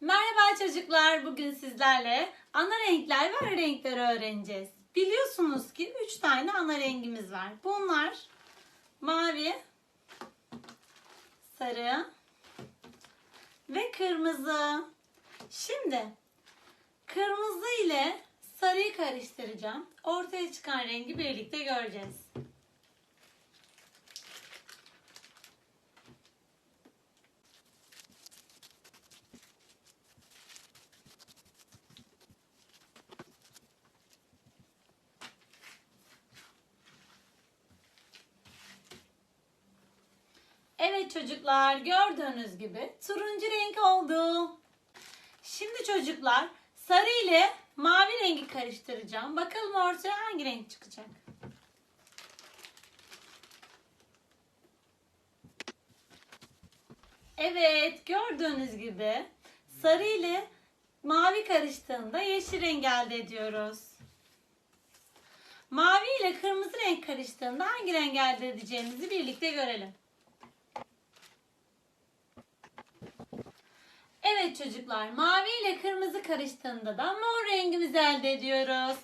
Merhaba çocuklar. Bugün sizlerle ana renkler ve ara renkleri öğreneceğiz. Biliyorsunuz ki 3 tane ana rengimiz var. Bunlar mavi, sarı ve kırmızı. Şimdi kırmızı ile sarıyı karıştıracağım. Ortaya çıkan rengi birlikte göreceğiz. Evet çocuklar gördüğünüz gibi turuncu renk oldu. Şimdi çocuklar sarı ile mavi rengi karıştıracağım. Bakalım ortaya hangi renk çıkacak. Evet gördüğünüz gibi sarı ile mavi karıştığında yeşil renk elde ediyoruz. Mavi ile kırmızı renk karıştığında hangi renk elde edeceğimizi birlikte görelim. Evet çocuklar, mavi ile kırmızı karıştığında da mor rengimizi elde ediyoruz.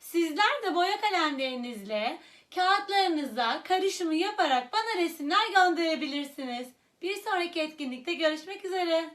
Sizler de boya kalemlerinizle kağıtlarınıza karışımı yaparak bana resimler gönderebilirsiniz. Bir sonraki etkinlikte görüşmek üzere.